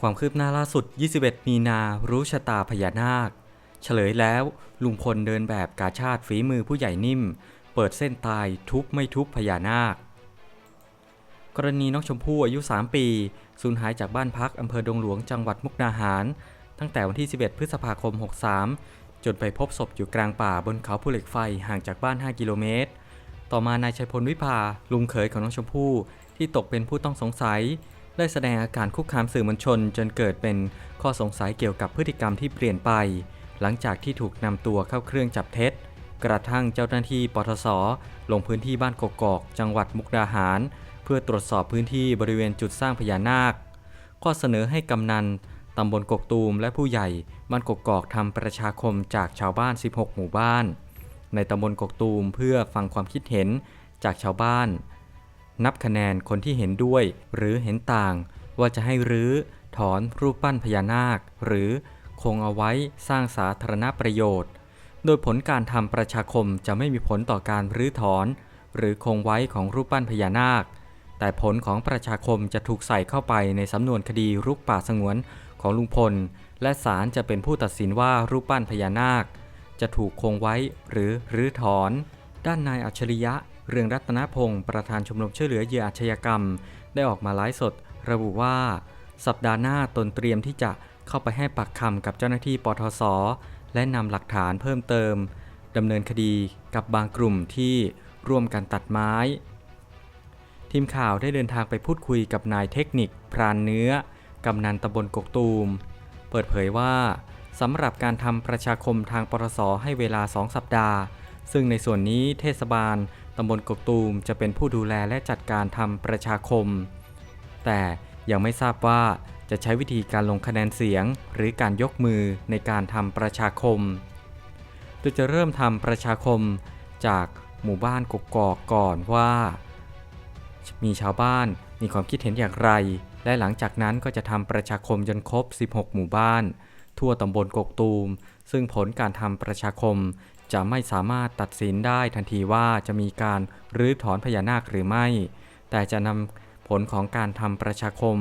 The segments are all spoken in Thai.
ความคืบหน้าล่าสุด 21 มีนารู้ชะตาพญานาค เฉลยแล้วลุงพลเดินแบบกาชาติฝีมือผู้ใหญ่นิ่ม เปิดเส้นตายทุบไม่ทุบพญานาค กรณีน้องชมพู่อายุ 3 ปีสูญหายจากบ้านพักอำเภอดงหลวงจังหวัดมุกดาหาร ตั้งแต่วันที่ 11 พฤษภาคม 63 จนไปพบศพอยู่กลางป่าบนเขาภูเหล็กไฟห่างจากบ้าน 5 กิโลเมตร ต่อมานายชัยพลวิภาลุงเขยของน้องชมพู่ที่ตกเป็นผู้ต้องสงสัย ได้แสดงอาการคุกคามสื่อมวลชนจนเกิดเป็นข้อสงสัยเกี่ยวกับพฤติกรรมที่เปลี่ยนไป หลังจากที่ถูกนำตัวเข้าเครื่องจับเท็จ กระทั่งเจ้าหน้าที่ปทศลงพื้นที่บ้านกกอก จังหวัดมุกดาหาร เพื่อตรวจสอบพื้นที่บริเวณจุดสร้างพญานาค ข้อเสนอให้กำนันตำบลกกตูมและผู้ใหญ่บ้านกกอกทำประชาคมจากชาวบ้าน 16 หมู่บ้าน ในตำบลกกตูมเพื่อฟังความคิดเห็นจากชาวบ้าน นับคะแนนคนที่เห็นด้วย หรือเห็นต่าง ว่าจะให้รื้อ ถอนรูปปั้นพญานาค หรือคงเอาไว้สร้างสาธารณประโยชน์ โดยผลการทำประชาคมจะไม่มีผลต่อการรื้อถอน หรือคงไว้ของรูปปั้นพญานาค แต่ผลของประชาคมจะถูกใส่เข้าไปในสำนวนคดีรุกป่าสงวนของลุงพล และศาลจะเป็นผู้ตัดสินว่ารูปปั้นพญานาค จะถูกคงไว้หรือรื้อถอน ด้านนายอัจฉริยะ เรืองรัตนพงศ์ประธานชมรมช่วยเหลือเหยื่ออาชญากรรม ได้ออกมาไลฟ์สด ระบุว่า สัปดาห์หน้าตนเตรียมที่จะเข้าไปให้ปากคำกับเจ้าหน้าที่ปทศ และนำหลักฐานเพิ่มเติมดำเนินคดีกับบางกลุ่มที่ร่วมกันตัดไม้ ทีมข่าวได้เดินทางไปพูดคุยกับนายเทคนิค พรานเนื้อกำนันตำบลกกตูม เปิดเผยว่าสำหรับการทำประชาคมทางปทศให้เวลา 2 สัปดาห์ ซึ่งในส่วนนี้เทศบาล ตำบลกกตูมจะเป็นผู้ดูแลและจัดการทำประชาคม แต่ยังไม่ทราบว่าจะใช้วิธีการลงคะแนนเสียง หรือการยกมือในการทำประชาคม โดยจะเริ่มทำประชาคมจากหมู่บ้านกกอกก่อนว่า มีชาวบ้านมีความคิดเห็นอย่างไร และหลังจากนั้นก็จะทำประชาคมจนครบ 16 หมู่บ้าน ทั่วตำบลกกตูม ซึ่งผลการทำประชาคม จะไม่สามารถตัดสินได้ทันทีว่าจะมีการรื้อถอนพญานาคหรือไม่ แต่จะนำผลของการทำประชาคม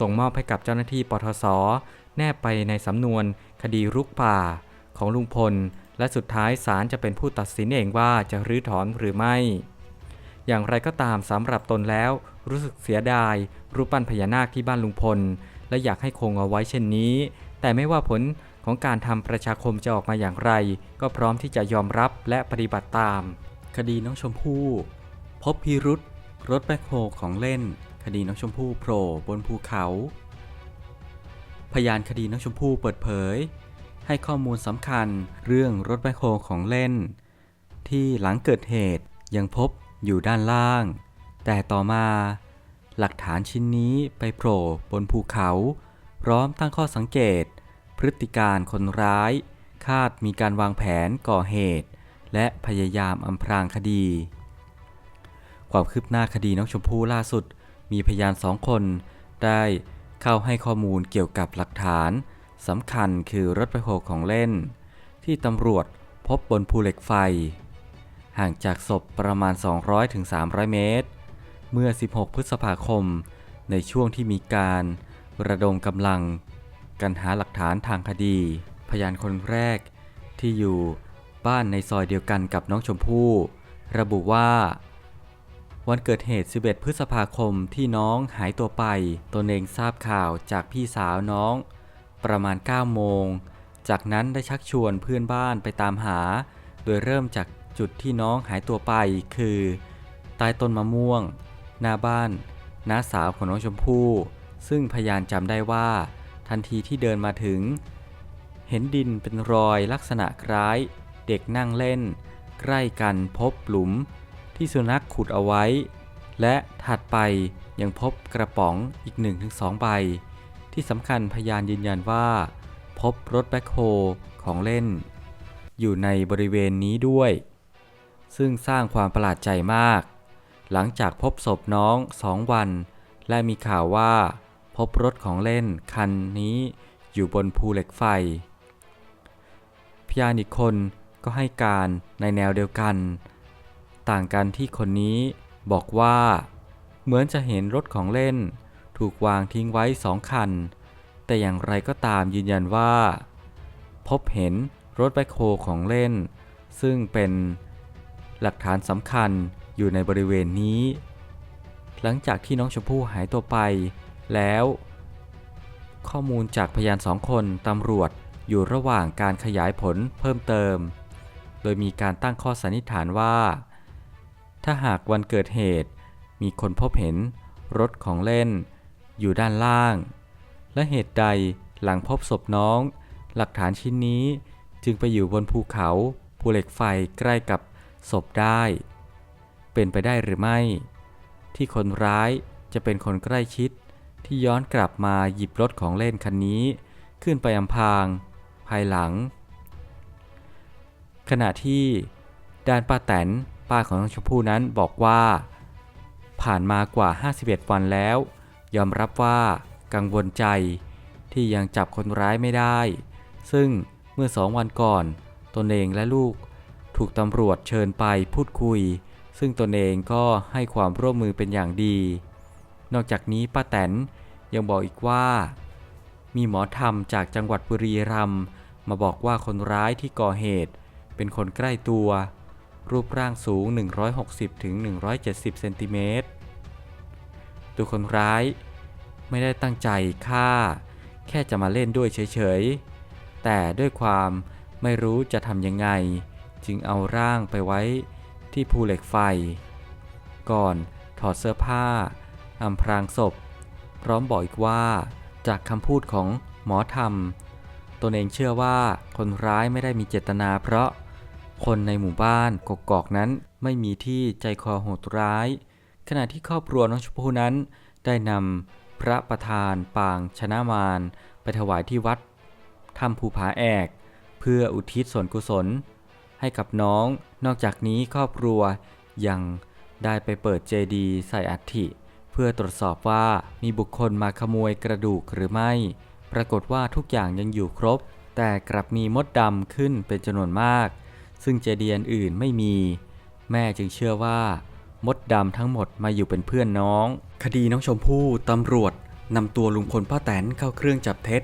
ส่งมอบให้กับเจ้าหน้าที่ปทศแนบไปในสำนวนคดีรุกป่าของลุงพล และสุดท้ายศาลจะเป็นผู้ตัดสินเองว่าจะรื้อถอนหรือไม่ อย่างไรก็ตามสำหรับตนแล้วรู้สึกเสียดาย รูปปั้นพญานาคที่บ้านลุงพล และอยากให้คงเอาไว้เช่นนี้ แต่ไม่ว่าผล ของการทำประชาคมจะออกมาอย่างไร ก็พร้อมที่จะยอมรับและปฏิบัติตาม คดีน้องชมพู่ พบพิรุษรถแบคโฮของเล่น คดีน้องชมพู่โผล่บนภูเขา พยานคดีน้องชมพู่เปิดเผย ให้ข้อมูลสำคัญเรื่องรถแบคโฮของเล่น ที่หลังเกิดเหตุยังพบอยู่ด้านล่าง แต่ต่อมา หลักฐานชิ้นนี้ไปโผล่บนภูเขา พร้อมตั้งข้อสังเกต พฤติการคนร้าย คาดมีการวางแผนก่อเหตุ และพยายามอำพรางคดี ความคืบหน้าคดีน้องชมพู่ล่าสุด มีพยานสองคน ได้เข้าให้ข้อมูลเกี่ยวกับหลักฐานสำคัญคือรถไปโฮของเล่น ที่ตำรวจพบบนภูเหล็กไฟ ห่างจากศพประมาณ 200-300 เมตร เมื่อ 16 พฤษภาคม ในช่วงที่มีการระดมกำลัง กันหาหลักฐานทางคดี พยานคนแรกที่อยู่บ้านในซอยเดียวกันกับน้องชมพู่ ระบุว่า วันเกิดเหตุ 11 พฤษภาคมที่น้องหายตัวไป ตนเองทราบข่าวจากพี่สาวน้อง ประมาณ 9 โมง จากนั้นได้ชักชวนเพื่อนบ้านไปตามหา โดยเริ่มจากจุดที่น้องหายตัวไปคือใต้ต้นมะม่วง หน้าบ้านน้าสาวของน้องชมพู่ ซึ่งพยานจำได้ว่า ทันทีที่เดินมาถึง เห็นดินเป็นรอยลักษณะคล้าย เด็กนั่งเล่น ใกล้กันพบหลุม ที่สุนัขขุดเอาไว้ และถัดไปยังพบกระป๋องอีก 1-2 ใบ ที่สำคัญพยานยืนยันว่า พบรถแบ็คโฮของเล่น อยู่ในบริเวณนี้ด้วย ซึ่งสร้างความประหลาดใจมาก หลังจากพบศพน้องสองวัน และมีข่าวว่า พบรถของเล่นคันนี้อยู่บนภูเหล็กไฟ พยานอีกคนก็ให้การในแนวเดียวกัน ต่างกันที่คนนี้บอกว่า เหมือนจะเห็นรถของเล่น ถูกวางทิ้งไว้สองคัน แต่อย่างไรก็ตามยืนยันว่า พบเห็นรถแบคโฮของเล่น ซึ่งเป็นหลักฐานสำคัญอยู่ในบริเวณนี้ หลังจากที่น้องชมพู่หายตัวไป แล้ว ข้อมูลจากพยานสองคนตำรวจอยู่ระหว่างการขยายผลเพิ่มเติม โดยมีการตั้งข้อสันนิษฐานว่า ถ้าหากวันเกิดเหตุ มีคนพบเห็นรถของเล่น อยู่ด้านล่าง และเหตุใดหลังพบศพน้อง หลักฐานชิ้นนี้จึงไปอยู่บนภูเขาภูเหล็กไฟใกล้กับศพได้ เป็นไปได้หรือไม่ ที่คนร้ายจะเป็นคนใกล้ชิด ที่ย้อนกลับมาหยิบรถของเล่นคันนี้ ขึ้นไปอำพาง ภายหลัง ขณะที่ด้านป้าแตนป้าของน้องชมพู่นั้นบอกว่า ผ่านมากว่า 51 วันแล้ว ยอมรับว่ากังวลใจที่ยังจับคนร้ายไม่ได้ ซึ่งเมื่อสองวันก่อนตนเองและลูกถูกตำรวจเชิญไปพูดคุย ซึ่งตนเองก็ให้ความร่วมมือเป็นอย่างดี นอกจากนี้ป้าแตนยังบอกอีกว่า มีหมอธรรมจากจังหวัดบุรีรัมย์มาบอกว่าคนร้ายที่ก่อเหตุ เป็นคนใกล้ตัว รูปร่างสูง 160-170 เซนติเมตรตัวคนร้ายไม่ได้ตั้งใจฆ่า แค่จะมาเล่นด้วยเฉยๆ แต่ด้วยความไม่รู้จะทำยังไง จึงเอาร่างไปไว้ที่ภูเหล็กไฟ ก่อนถอดเสื้อผ้า อำพรางศพ พร้อมบอกอีกว่า จากคำพูดของหมอธรรม ตนเองเชื่อว่าคนร้ายไม่ได้มีเจตนา เพราะคนในหมู่บ้านกกอกนั้นไม่มีที่ใจคอโหดร้าย ขณะที่ครอบครัวน้องชมพู่นั้น ได้นำพระประธานปางชนะมารไปถวายที่วัดถ้ำภูผาแอก เพื่ออุทิศส่วนกุศล ให้กับน้อง นอกจากนี้ครอบครัวยังได้ไปเปิดเจดีย์ใส่อัฐิ พื่อตรวจสอบว่ามีบุคคลมาขโมยกระดูกหรือไม่ ปรากฏว่าทุกอย่างยังอยู่ครบ แต่กลับมีมดดำขึ้นเป็นจำนวนมาก ซึ่งเจดีย์อื่นไม่มี แม่จึงเชื่อว่า มดดำทั้งหมดมาอยู่เป็นเพื่อนน้อง คดีน้องชมพู่ตำรวจนำตัวลุงพลป้าแตนเข้าเครื่องจับเท็จ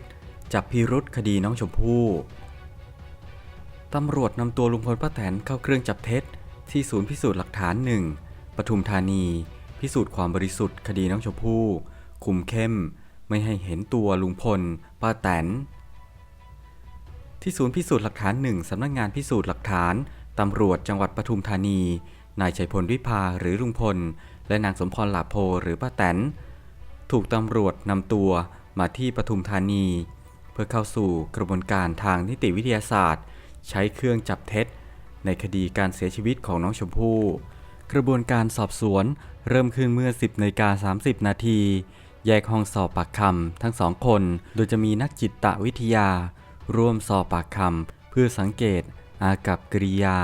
จับพิรุษคดีน้องชมพู่ตำรวจนำตัวลุงพลป้าแตนเข้าเครื่องจับเท็จ ที่ศูนย์พิสูจน์หลักฐานหนึ่งปทุมธานี พิสูจน์ความบริสุทธิ์คดีน้องชมพู่ คุมเข้ม ไม่ให้เห็นตัวลุงพล ป้าแตน ที่ศูนย์พิสูจน์หลักฐานหนึ่งสำนักงานพิสูจน์หลักฐานตำรวจจังหวัดปทุมธานี นายชัยพลวิภาหรือลุงพล และนางสมพรหลาโพหรือป้าแตน ถูกตำรวจนำตัวมาที่ปทุมธานี เพื่อเข้าสู่กระบวนการทางนิติวิทยาศาสตร์ ใช้เครื่องจับเท็จ ในคดีการเสียชีวิตของน้องชมพู่ กระบวนการสอบสวน เริ่มขึ้นเมื่อ 10นาฬิกา30 นาที แยกห้องสอบปากคำทั้งสองคน โดยจะมีนักจิตวิทยา ร่วมสอบปากคำเพื่อสังเกตอากับกริยา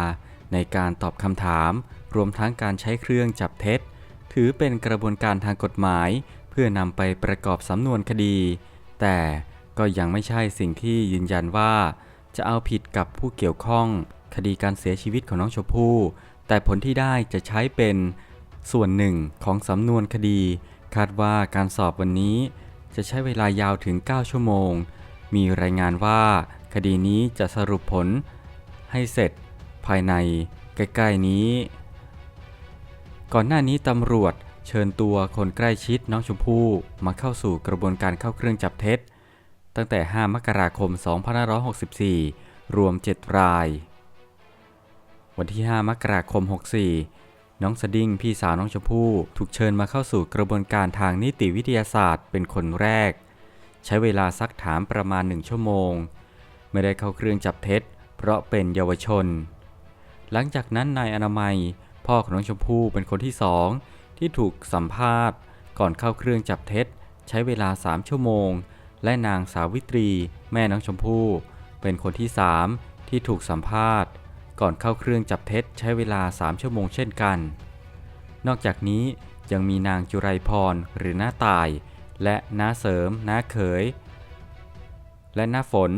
ในการตอบคำถาม รวมทั้งการใช้เครื่องจับเท็จ ถือเป็นกระบวนการทางกฎหมาย เพื่อนำไปประกอบสำนวนคดี แต่ก็ยังไม่ใช่สิ่งที่ยืนยันว่า จะเอาผิดกับผู้เกี่ยวข้อง คดีการเสียชีวิตของน้องชมพู่ แต่ผลที่ได้จะใช้เป็นส่วนหนึ่งของสำนวนคดี คาดว่าการสอบวันนี้ จะใช้เวลายาวถึง 9 ชั่วโมง มีรายงานว่า คดีนี้จะสรุปผล ให้เสร็จ ภายใน ใกล้ๆนี้ ก่อนหน้านี้ตำรวจเชิญตัวคนใกล้ชิดน้องชมพู่มาเข้าสู่กระบวนการเข้าเครื่องจับเท็จ ตั้งแต่ 5 มกราคม 2564 รวม 7 ราย วันที่ 5 มกราคม 64 น้องสดิ้งพี่สาวน้องชมพู่ถูกเชิญมาเข้าสู่กระบวนการทางนิติวิทยาศาสตร์เป็นคนแรก ใช้เวลาซักถามประมาณ1ชั่วโมง ไม่ได้เข้าเครื่องจับเท็จ เพราะเป็นเยาวชน หลังจากนั้นนายอนามัย พ่อของน้องชมพู่เป็นคนที่สองที่ถูกสัมภาษณ์ ก่อนเข้าเครื่องจับเท็จ ใช้เวลา 3 ชั่วโมง และนางสาวิตรี แม่น้องชมพู่ เป็นคนที่ 3 ที่ถูกสัมภาษณ์ ก่อนเข้าเครื่องจับเท็จใช้เวลา 3 ชั่วโมงเช่นกัน นอกจากนี้ยังมีนางจุไรพรหรือหน้าตาย และน้าเสริมน้าเขย และน้าฝน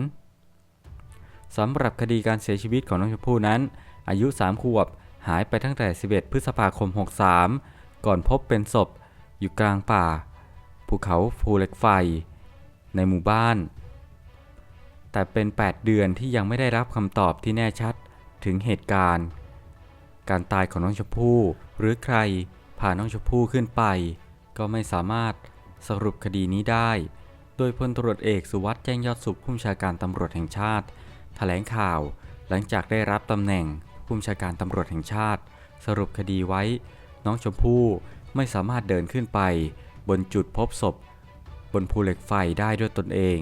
สำหรับคดีการเสียชีวิตของน้องชมพู่นั้น อายุ 3 ขวบหายไปตั้งแต่ 11 พฤษภาคม 63 ก่อนพบเป็นศพอยู่กลางป่า ภูเขาภูเหล็กไฟ ในหมู่บ้าน แต่เป็น 8 เดือนที่ยังไม่ได้รับคำตอบที่แน่ชัด ถึงเหตุการณ์ การตายของน้องชมพู่ หรือใครพาน้องชมพู่ขึ้นไป ก็ไม่สามารถสรุปคดีนี้ได้ โดยพลตรวจเอกสุวัสด์แจ้งยอดสุขผู้บัญชาการตำรวจแห่งชาติแถลงข่าว หลังจากได้รับตำแหน่งผู้บัญชาการตำรวจแห่งชาติ สรุปคดีไว้ น้องชมพู่ไม่สามารถเดินขึ้นไป บนจุดพบศพ บนภูเหล็กไฟได้ด้วยตนเอง